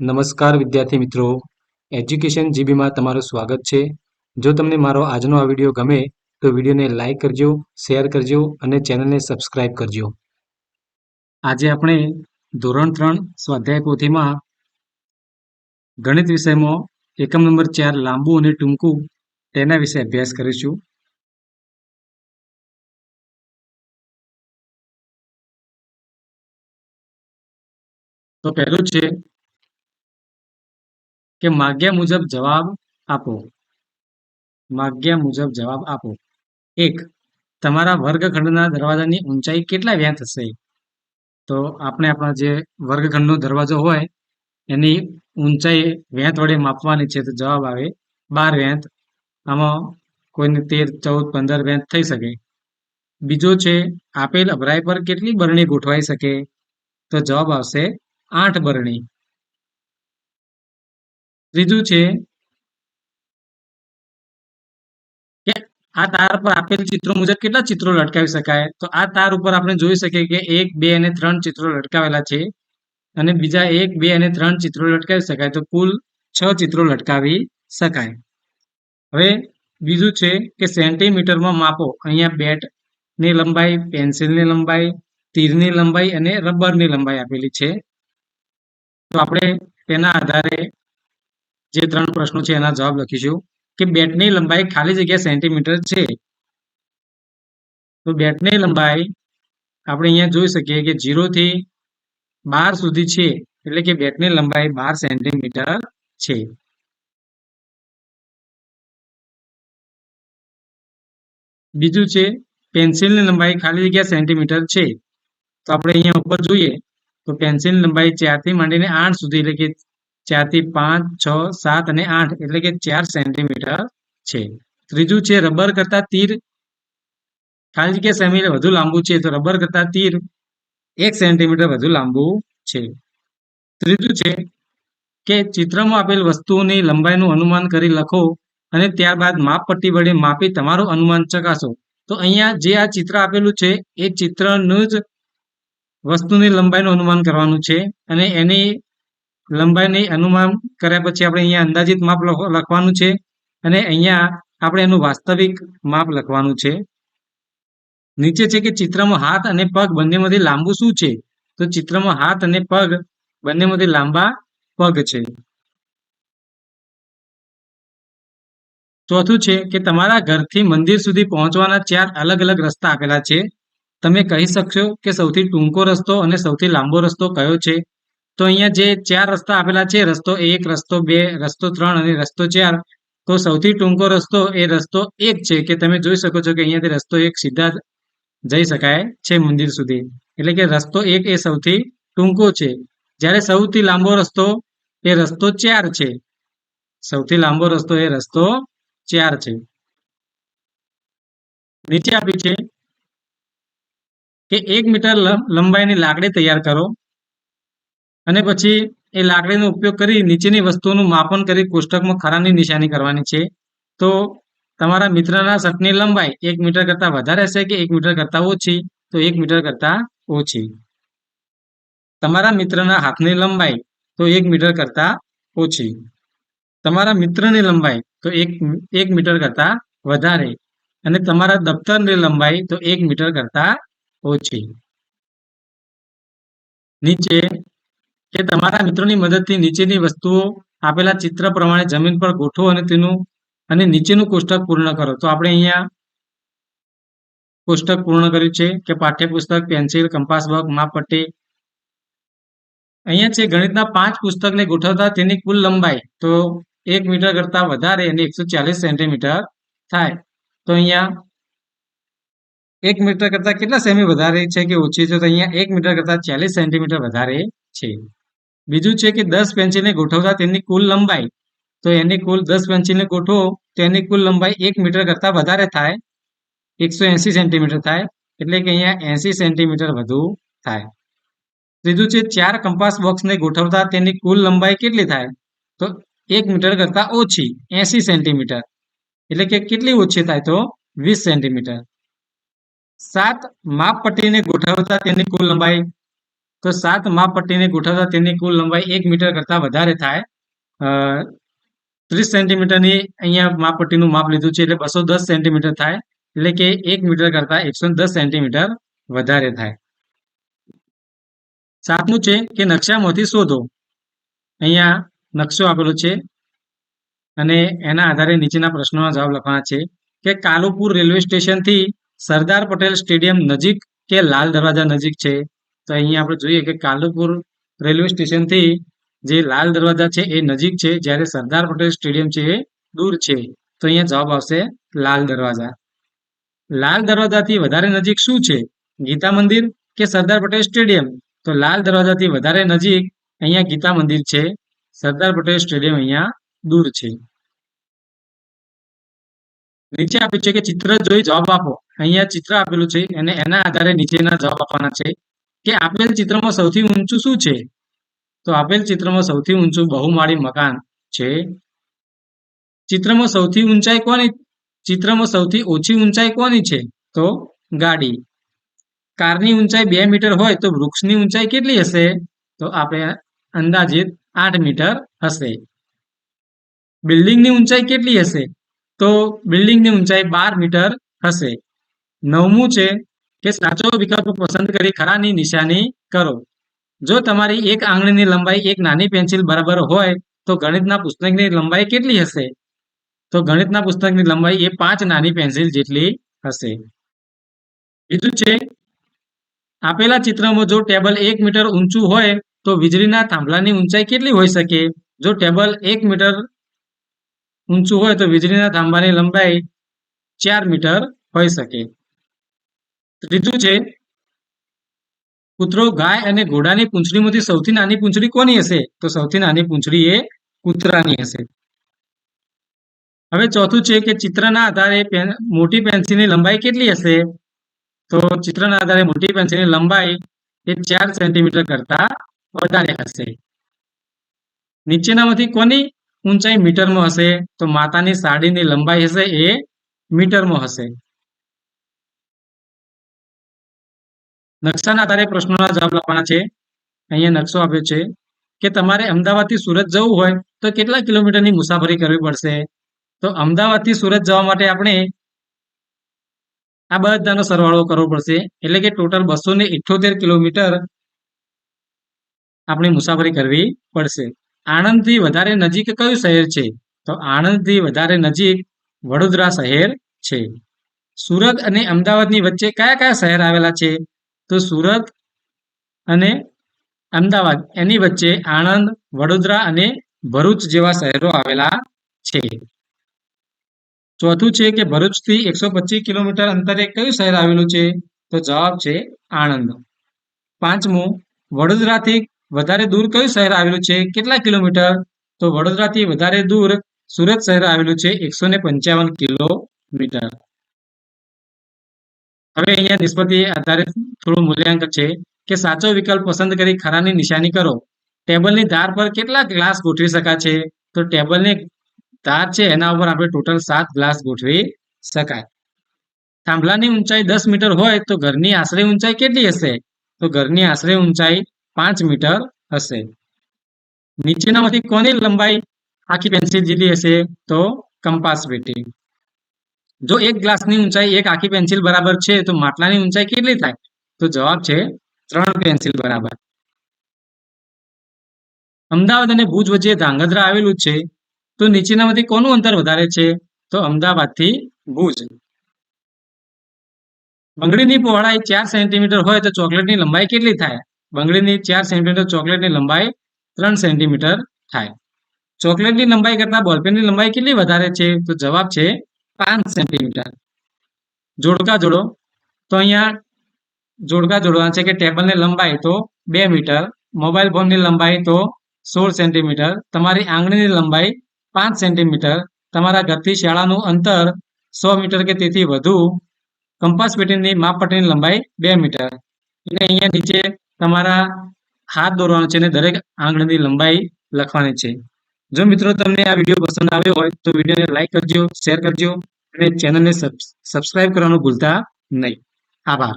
નમસ્કાર વિદ્યાર્થી મિત્રો. એજ્યુકેશન જીબીમાં તમારું સ્વાગત છે. જો તમને મારો આજનો આ વીડિયો ગમે, તો વિડીયોને લાઇક કરજો, શેર કરજો અને ચેનલને સબસ્ક્રાઇબ કરજો. આજે આપણે ધોરણ ત્રણ, સ્વાધ્યાય પોથીમાં ગણિત વિષયમાં એકમ નંબર ચાર લાંબુ અને ટૂંકું તેના વિશે અભ્યાસ કરીશું. તો પહેલું છે કે માગ્યા મુજબ જવાબ આપો. માગ્યા મુજબ જવાબ આપો. એક, તમારા વર્ગખંડના દરવાજાની ઊંચાઈ કેટલા વ્યાસ હશે? તો આપણે આપણા જે વર્ગખંડનો દરવાજો હોય, એની ઊંચાઈ વેંત વડે માપવાની છે તો જવાબ આવે બાર વેંત આમાં કોઈને તેર, ચૌદ, પંદર વેંત થઈ શકે. બીજો છે, આપેલ અભરાય પર કેટલી બરણી ગોઠવાઈ શકે? તો જવાબ આવશે આઠ બરણી. ત્રીજું છે કે આ તાર પર આપેલ ચિત્રો મુજબ કેટલા ચિત્રો લટકાવી શકાય? તો આ તાર ઉપર આપણે જોઈ શકીએ કે એક, બે અને ત્રણ ચિત્રો લટકાવેલા છે અને બીજા એક, બે અને ત્રણ ચિત્રો લટકાવી શકાય. તો કુલ છ ચિત્રો લટકાવી શકાય. હવે બીજું છે કે સેન્ટીમીટરમાં માપો. અહીંયા બેટની લંબાઈ પેન્સિલની લંબાઈ તીરની લંબાઈ અને રબરની લંબાઈ આપેલી છે. તો આપણે તેના આધારે જે ત્રણ પ્રશ્નો છે એના જવાબ લખીશું કે બેટની લંબાઈ ખાલી જગ્યા સેન્ટીમીટર છે. તો બેટની લંબાઈ આપણે અહીંયા જોઈ શકીએ કે થી બાર સુધી છે, એટલે કે બેટની લંબાઈ બાર સેન્ટીમીટર છે. બીજું છે, પેન્સિલની લંબાઈ ખાલી જગ્યા સેન્ટીમીટર છે. તો આપણે અહીંયા ઉપર જોઈએ, તો પેન્સિલની લંબાઈ ચારથી માંડીને આઠ સુધી, એટલે કે ચારથી પાંચ, છ, સાત અને આઠ એટલે કે ચાર સેન્ટીમીટર છે. ત્રીજું છે રબર કરતા તીર. ખાલી કે સેમી વધુ લાંબુ છે, તો રબર કરતા તીર એક સેન્ટીમીટર વધુ લાંબુ છે. ત્રીજું છે કે ચિત્રમાં આપેલ વસ્તુઓની લંબાઈનું અનુમાન કરી લખો અને ત્યારબાદ માપપટ્ટી વડે માપી તમારું અનુમાન ચકાસો. તો અહીંયા જે આ ચિત્ર આપેલું છે, એ ચિત્રનું જ વસ્તુની લંબાઈનું અનુમાન કરવાનું છે અને એની લંબાઈની અનુમાન કર્યા પછી આપણે અહીંયા અંદાજિત માપ લખવાનું છે. અને અહીંયા આપણે એનું વાસ્તવિક માપ લખવાનું છે. નીચે છે કે ચિત્રમાં હાથ અને પગ બંનેમાંથી લાંબુ શું છે? તો ચિત્રમાં હાથ અને પગ બંનેમાંથી લાંબા પગ છે. ચોથું છે કે તમારા ઘરથી મંદિર સુધી પહોંચવાના ચાર અલગ અલગ રસ્તા આપેલા છે. તમે કહી શકશો કે સૌથી ટૂંકો રસ્તો અને સૌથી લાંબો રસ્તો કયો છે? તો અહીંયા જે ચાર રસ્તા આપેલા છે, રસ્તો એક, રસ્તો બે, રસ્તો ત્રણ અને રસ્તો ચાર, તો સૌથી ટૂંકો રસ્તો એ રસ્તો એક છે કે તમે જોઈ શકો છો કે અહીંયાથી રસ્તો એક સીધા જઈ શકાય છે મંદિર સુધી. એટલે કે રસ્તો એક એ સૌથી ટૂંકો છે. જ્યારે સૌથી લાંબો રસ્તો એ રસ્તો ચાર છે. સૌથી લાંબો રસ્તો એ રસ્તો ચાર છે. નીચે આપ્યું છે કે એક મીટર લંબાઈની લાકડી તૈયાર કરો. અને પછી એ લાકડીનો ઉપયોગ કરી નીચેની વસ્તુઓનું માપન કરી કોષ્ટકમાં ખરાની નિશાની કરવાની છે. તો તમારા મિત્રના શર્ટની લંબાઈ એક મીટર કરતાં વધારે હશે કે એક મીટર કરતાં ઓછી? તો એક મીટર કરતાં ઓછી. તમારા મિત્રના હાથની લંબાઈ તો એક મીટર કરતાં ઓછી. તમારા મિત્રની લંબાઈ તો એક એક મીટર કરતાં વધારે. અને તમારા દફતરની લંબાઈ તો એક મીટર કરતાં ઓછી. નીચે કે તમારા મિત્રોની મદદથી નીચેની વસ્તુઓ આપેલા ચિત્ર પ્રમાણે જમીન પર ગોઠવો અને તેનું અને નીચેનું કોષ્ટક પૂર્ણ કરો. તો આપણે અહીંયા કોષ્ટક પૂર્ણ કર્યું છે કે પાઠ્યપુસ્તક, પેન્સિલ, કંપાસ બોક્સ માપપટ્ટી. અહીંયા છે ગણિતના પાંચ પુસ્તકને ગોઠવતા તેની કુલ લંબાઈ તો એક મીટર કરતા વધારે અને એકસો ચાલીસ સેન્ટીમીટર થાય. તો અહીંયા એક મીટર કરતાં કેટલા સેમી વધારે છે કે ઓછી છે? તો અહીંયા એક મીટર કરતા ચાલીસ સેન્ટીમીટર વધારે છે. બીજું છે કે દસ પેન્સિલને ગોઠવતા તેની કુલ લંબાઈ. તો એની કુલ દસ પેન્સિલને ગોઠવો, તો એની કુલ લંબાઈ એક મીટર કરતાં વધારે થાય. એકસો એંસી સેન્ટીમીટર થાય, એટલે કે અહીંયા એંસી સેન્ટીમીટર વધુ થાય. ત્રીજું છે, ચાર કંપાસ બોક્સને ગોઠવતા તેની કુલ લંબાઈ કેટલી થાય? તો એક મીટર કરતાં ઓછી, એંસી સેન્ટીમીટર. એટલે કે કેટલી ઓછી થાય? તો વીસ સેન્ટીમીટર. સાત માપપટ્ટીને ગોઠવતા તેની કુલ લંબાઈ તો સાત માપપટ્ટીને ગોઠવતા તેની કુલ લંબાઈ એક મીટર કરતાં વધારે થાય. ત્રીસ સેન્ટીમીટરની અહીંયા માપપટ્ટીનું માપ લીધું છે એટલે બસો દસ સેન્ટીમીટર થાય. એટલે કે એક મીટર કરતાં એકસો દસ સેન્ટીમીટર વધારે થાય. સાતમું છે કે નકશામાંથી શોધો. અહીંયા નકશો આપેલો છે અને એના આધારે નીચેના પ્રશ્નોના જવાબ લખવાના છે કે કાલુપુર રેલવે સ્ટેશનથી સરદાર પટેલ સ્ટેડિયમ નજીક કે લાલ દરવાજા નજીક છે? તો અહીંયા આપણે જોઈએ કે કાલુપુર રેલવે સ્ટેશનથી જે લાલ દરવાજા છે એ નજીક છે, જ્યારે સરદાર પટેલ સ્ટેડિયમ છે એ દૂર છે. તો અહીંયા જવાબ આવશે લાલ દરવાજા. લાલ દરવાજાથી વધારે નજીક શું છે? ગીતા મંદિર કે સરદાર પટેલ સ્ટેડિયમ? તો લાલ દરવાજાથી વધારે નજીક અહીંયા ગીતા મંદિર છે. સરદાર પટેલ સ્ટેડિયમ અહીંયા દૂર છે. નીચે આપ્યું છે કે ચિત્ર જોઈ જવાબ આપો. અહીંયા ચિત્ર આપેલું છે અને એના આધારે નીચેના જવાબ આપવાના છે. કે આપેલ ચિત્રમાં સૌથી ઊંચું શું છે? તો આપેલ ચિત્રમાં સૌથી ઊંચું બહુમાળી મકાન છે. ચિત્રમાં સૌથી ઊંચાઈ કોની? ચિત્રમાં સૌથી ઓછી ઊંચાઈ કોની છે? તો ગાડી. કારની ઊંચાઈ બે મીટર હોય તો વૃક્ષની ઊંચાઈ કેટલી હશે? તો આપણે અંદાજિત આઠ મીટર હશે. બિલ્ડિંગની ઊંચાઈ કેટલી હશે? તો બિલ્ડિંગની ઊંચાઈ બાર મીટર હશે. નવમું છે કે સાચો વિકલ્પ પસંદ કરી ખરાની નિશાની કરો. જો તમારી એક આંગળીની લંબાઈ એક નાની પેન્સિલ બરાબર હોય, તો ગણિતના પુસ્તકની લંબાઈ કેટલી હશે? તો ગણિતના પુસ્તકની લંબાઈ એ પાંચ નાની પેન્સિલ જેટલી હશે. બીજું છે, આપેલા ચિત્રમાં જો ટેબલ એક મીટર ઊંચું હોય, તો વીજળીના થાંભલાની ઊંચાઈ કેટલી હોઈ શકે? જો ટેબલ એક મીટર ઊંચું હોય, તો વીજળીના થાંભલાની લંબાઈ ચાર મીટર હોઈ શકે. ત્રીજું છે, કૂતરો ગાય અને ઘોડાની પૂંછડીમાંથી સૌથી નાની પૂંછડી કોની હશે? તો સૌથી નાની પૂંછડી એ કૂતરાની હશે. હવે ચોથું છે કે ચિત્રના આધારે મોટી પેન્સિલની લંબાઈ કેટલી હશે? તો ચિત્રના આધારે મોટી પેન્સિલની લંબાઈ એ ચાર સેન્ટીમીટર કરતા વધારે હશે. નીચેનામાંથી કોની ઊંચાઈ મીટરમાં હશે? તો માતાની સાડીની લંબાઈ હશે એ મીટરમાં હશે. નકશાના આધારે પ્રશ્નોના જવાબ લખવાના છે. અહીંયા નકશો આપ્યો છે કે તમારે અમદાવાદથી સુરત જવું હોય તો કેટલા કિલોમીટરની મુસાફરી કરવી પડશે? તો અમદાવાદથી સુરત જવા માટે આપણે આ બધાનો સરવાળો કરવો પડશે. એટલે કે ટોટલ બસો ને ઇઠ્ઠોતેર કિલોમીટર આપણે મુસાફરી કરવી પડશે. આણંદથી વધારે નજીક કયું શહેર છે? તો આણંદથી વધારે નજીક વડોદરા શહેર છે. સુરત અને અમદાવાદની વચ્ચે કયા કયા શહેર આવેલા છે? તો સુરત અને અમદાવાદ એની વચ્ચે આણંદ, વડોદરા અને ભરૂચ જેવા શહેરો આવેલા છે. ચોથું છે કે ભરૂચથી એકસો પચીસ કિલોમીટર અંતરે કયું શહેર આવેલું છે? તો જવાબ છે આણંદ. પાંચમું, વડોદરાથી વધારે દૂર કયું શહેર આવેલું છે? કેટલા કિલોમીટર? તો વડોદરાથી વધારે દૂર સુરત શહેર આવેલું છે એકસો ને પંચાવન કિલોમીટર. હવે અહીંયા નિષ્પતિ આધારે થોડું મૂલ્યાંકન છે કે સાચો વિકલ્પ પસંદ કરી ખરાની નિશાની કરો. ટેબલની ધાર પર કેટલા ગ્લાસ ગોઠવી શકાય છે? તો ટેબલની ધાર છે, એના ઉપર આપણે ટોટલ સાત ગ્લાસ ગોઠવી શકાય. થાંભલાની ઊંચાઈ દસ મીટર હોય તો ઘરની આશરે ઊંચાઈ કેટલી હશે? તો ઘરની આશરે ઊંચાઈ પાંચ મીટર હશે. નીચેનામાંથી કોની લંબાઈ આખી પેન્સિલ જેટલી હશે? તો કંપાસ પેટી. જો એક ગ્લાસની ઊંચાઈ એક આખી પેન્સિલ બરાબર છે, તો માટલાની ઊંચાઈ કેટલી થાય? તો જવાબ છે ત્રણ પેન્સિલ બરાબર. અમદાવાદ અને ભુજ વચ્ચે ધાંગધ્રા આવેલું છે. તો નીચેનામાંથી કોનું અંતર વધારે છે? તો અમદાવાદથી ભુજ. બંગડીની પહોળાઈ ચાર સેન્ટીમીટર હોય તો ચોકલેટની લંબાઈ કેટલી થાય? બંગડીની ચાર સેન્ટીમીટર, ચોકલેટની લંબાઈ ત્રણ સેન્ટીમીટર થાય. ચોકલેટની લંબાઈ કરતા બોલપેનની લંબાઈ કેટલી વધારે છે? તો જવાબ છે પાંચ સેન્ટીમીટર જોડકા જોડો. તો અહીંયા જોડકા જોડવાના છે કે ટેબલની લંબાઈ તો બે મીટર, મોબાઈલ ફોનની લંબાઈ તો સોળ સેન્ટીમીટર તમારી આંગળીની લંબાઈ પાંચ સેન્ટીમીટર તમારા ઘરથી શાળાનું અંતર સો મીટર કે તેથી વધુ, કંપાસ પેટીની માપપટ્ટીની લંબાઈ બે મીટર. એટલે અહીંયા નીચે તમારા હાથ દોરવાનો છે અને દરેક આંગળીની લંબાઈ લખવાની છે. જો મિત્રો તમને આ વીડિયો પસંદ આવ્યો હોય તો વિડીયોને લાઈક કરજો શેર કરજો અને ચેનલને સબસ્ક્રાઈબ કરવાનું ભૂલતા નહીં. આભાર.